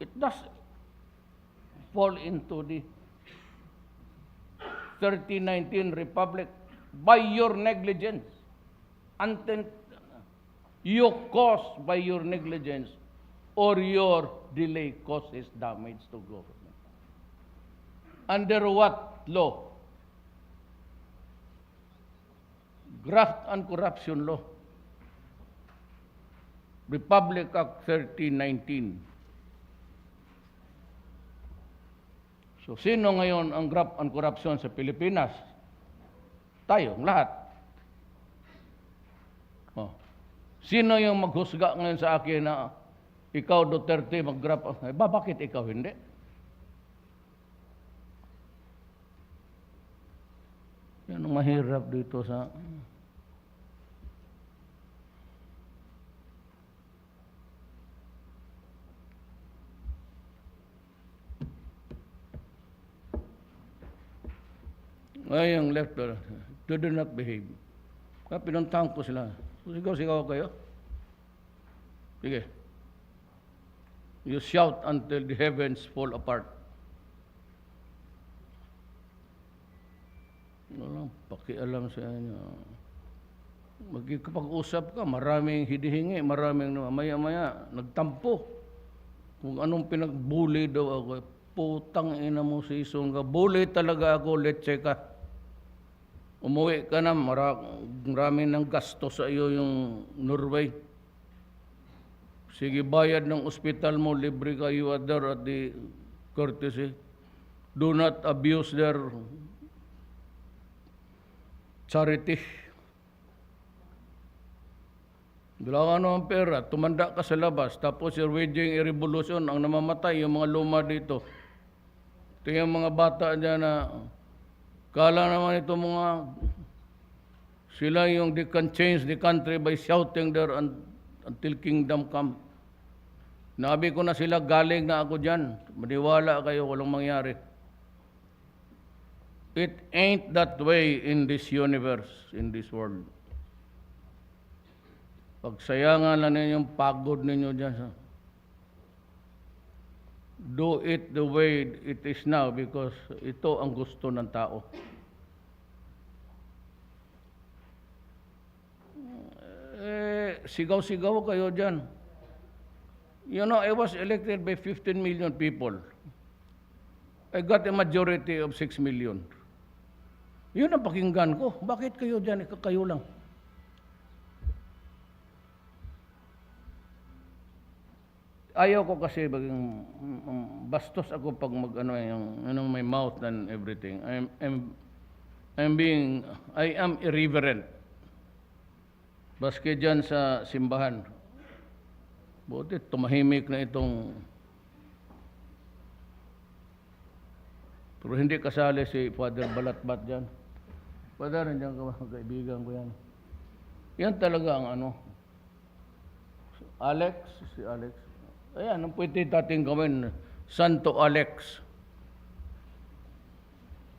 it does fall into the 3019 Republic by your negligence. Until you cause by your negligence or your delay causes damage to government. Under what law? Graft and Corruption Law. Republic Act 1319. So sino ngayon ang graft and corruption sa Pilipinas? Tayong lahat. Oh. Sino yung maghusga ngayon sa akin na ikaw Duterte mag-graft? Eh, ba, bakit ikaw hindi? Yan ang mahirap dito sa... Ay, ang left, uh, do not behave. Kaya pinuntahan ko sila. Sigaw-sigaw kayo. Sige. You shout until the heavens fall apart. Walang pakialam sa inyo. Magkikapag-usap ka, maraming hidihingi, maraming. Maya-maya, nagtampo. Kung anong pinagbuli daw ako, putang ina mo si Isong ka. Bully talaga ako, let's ka. Umuwi ka na, mara, marami ng gasto sa iyo yung Norway. Sige, bayad ng ospital mo, libre ka, you are there at the courtesy. Do not abuse their charity. Wala ka naman pera, tumanda ka sa labas, tapos you're waging a revolution, ang namamatay, yung mga luma dito. Ito yung mga bata dyan na, kala naman ito mga, sila yung they can change the country by shouting there un- until kingdom come. Nabi ko na sila, galing na ako dyan. Maniwala kayo, walang mangyari. It ain't that way in this universe, in this world. Pagsayangan lang ninyo yung pagod ninyo dyan. Sa Do it the way it is now because ito ang gusto ng tao. Eh, sigaw-sigaw kayo dyan. You know, I was elected by 15 million people. I got a majority of 6 million. Yun ang pakinggan ko. Bakit kayo dyan? Kayo lang. Ayaw ko kasi baging mm, bastos ako pag mag ano yung ano my mouth and everything. I'm I'm I'm being I am irreverent. Baske dyan sa simbahan. Buti tumahimik na itong Pero hindi kasali si Father Balatbat dyan. Father, nandiyan ka? Kaibigan ko yan. Yan talaga ang ano. Alex, si Alex. Ayan, ang pwede natin gawin. Santo Alex.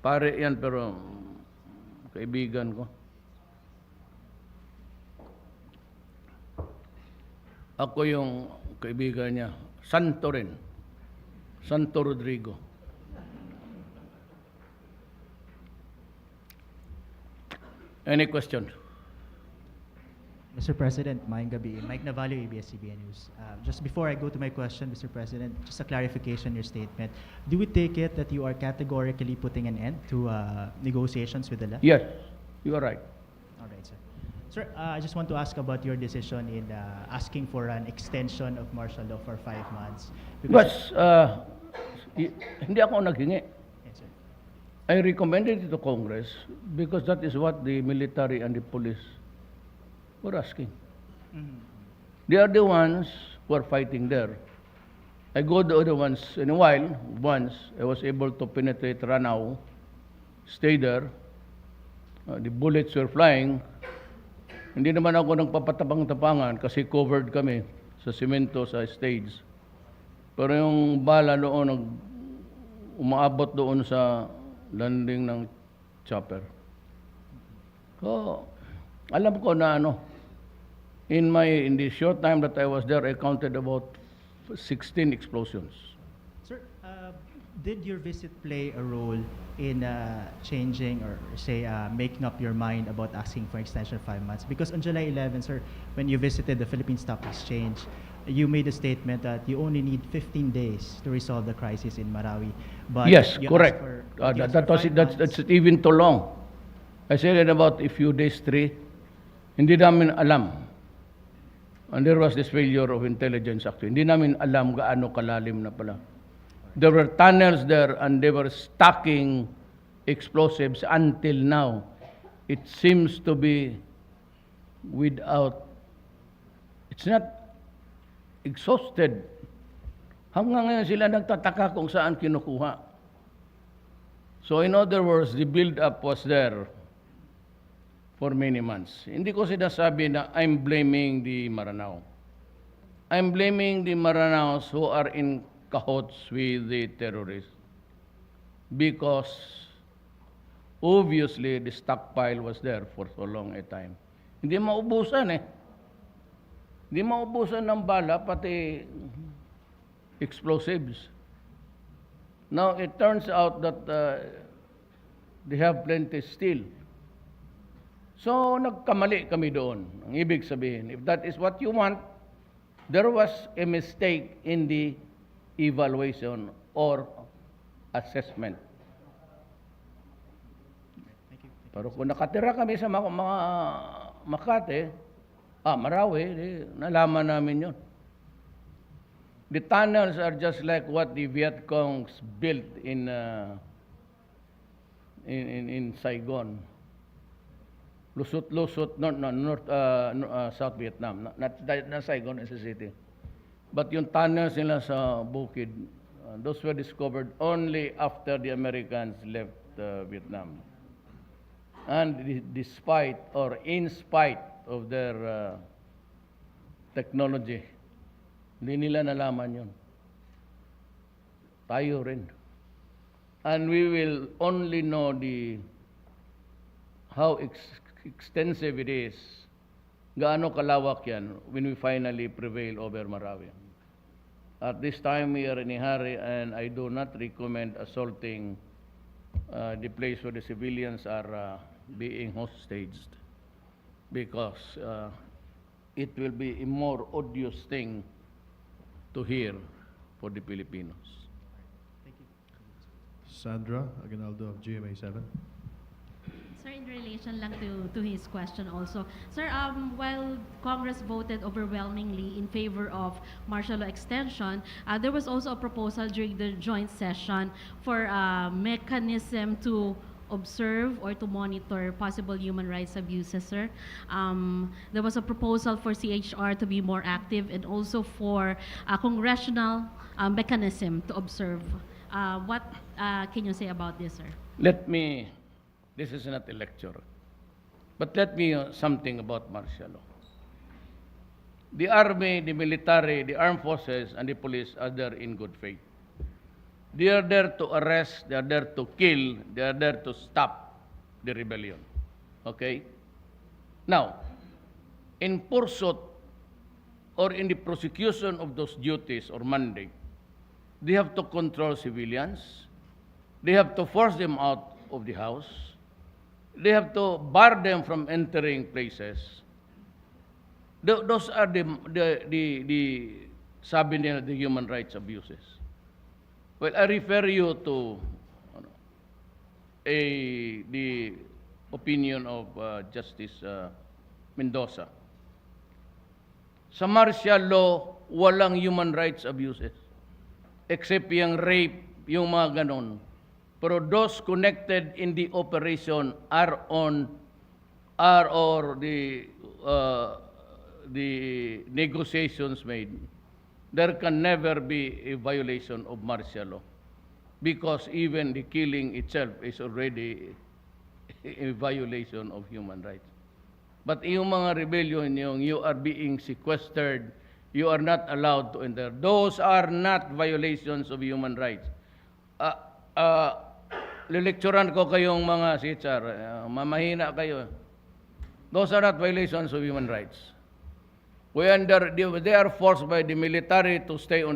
Pare yan, pero mm, kaibigan ko. Ako yung kaibigan niya. Santo rin. Santo Rodrigo. Any question? Mr. President, maayong gabi. Mike Navalio, ABS-CBN News. Uh, just before I go to my question, Mr. President, just a clarification your statement. Do we take it that you are categorically putting an end to uh, negotiations with the left? Yes, you are right. All right, sir. Sir, uh, I just want to ask about your decision in uh, asking for an extension of martial law for five months. But uh, hindi ako naghingi. Yes, sir. I recommended it to Congress because that is what the military and the police were asking. Mhm. They are the ones who are fighting there. I go the other ones in a while. Once I was able to penetrate Ranao, stay there. Uh, the bullets were flying. Hindi naman ako nagpapatapang-tapangan kasi covered kami sa simento sa stage. Pero yung bala doon nag umaabot doon sa landing ng chopper. So, alam ko na ano, in my in the short time that I was there, I counted about 16 explosions. Sir, uh, did your visit play a role in uh, changing or say uh, making up your mind about asking for extension of five months? Because on July 11, sir, when you visited the Philippine Stock Exchange, you made a statement that you only need 15 days to resolve the crisis in Marawi. But yes, correct. for- Uh, that, that was five that's, that's even too long. I said in about a few days, three. Hindi namin alam. And there was this failure of intelligence actually. Hindi namin alam gaano kalalim na pala. There were tunnels there and they were stocking explosives until now. It seems to be without, it's not exhausted. Hanggang ngayon sila nagtataka kung saan kinukuha. So in other words, the build-up was there for many months. Hindi ko sinasabi na I'm blaming the Maranao. I'm blaming the Maranaos who are in cahoots with the terrorists because obviously the stockpile was there for so long a time. Hindi maubusan eh. Hindi maubusan ng bala, pati explosives. Now, it turns out that uh, they have plenty still. So, nagkamali kami doon. Ang ibig sabihin, if that is what you want, there was a mistake in the evaluation or assessment. Pero kung nakatira kami sa mga, mga Makati, ah, Marawi, di, nalaman namin yon. The tunnels are just like what the Viet Congs built in, uh, in, in, in Saigon. Lusot-lusot, no, no, North, uh, no, uh, South Vietnam, not, not, Saigon as a city. But yung tunnels nila sa bukid, uh, those were discovered only after the Americans left uh, Vietnam. And despite or in spite of their uh, technology, hindi nila nalaman yun. Tayo rin. And we will only know the how ex- extensive it is, gaano kalawak yan when we finally prevail over Marawi. At this time, we are in a hurry and I do not recommend assaulting uh, the place where the civilians are uh, being hostaged because uh, it will be a more odious thing to hear for the Filipinos. Thank you. Sandra Aguinaldo of GMA7. Sir, in relation lang to, to his question also. Sir, um, while Congress voted overwhelmingly in favor of martial law extension, uh, there was also a proposal during the joint session for a mechanism to observe or to monitor possible human rights abuses, sir. Um, there was a proposal for CHR to be more active and also for a congressional uh, mechanism to observe. Uh, what uh, can you say about this, sir? Let me, this is not a lecture, but let me uh, something about martial law. The army, the military, the armed forces, and the police are there in good faith. They are there to arrest, they are there to kill, they are there to stop the rebellion. Okay? Now, in pursuit or in the prosecution of those duties or mandate, they have to control civilians, they have to force them out of the house, they have to bar them from entering places. Tho- Those are the, the, the, the sabi nila, the human rights abuses. Well, I refer you to ano, a, the opinion of uh, Justice uh, Mendoza. Sa martial law, walang human rights abuses. Except yung rape, yung mga ganon. Pero those connected in the operation are on, are or the, uh, the negotiations made. There can never be a violation of martial law. Because even the killing itself is already a violation of human rights. But yung mga rebellion, yung you are being sequestered, you are not allowed to enter. Those are not violations of human rights. Uh, uh, lilecturan ko kayong mga sitsar, uh, mamahina kayo. Those are not violations of human rights. We under, they are forced by the military to stay on the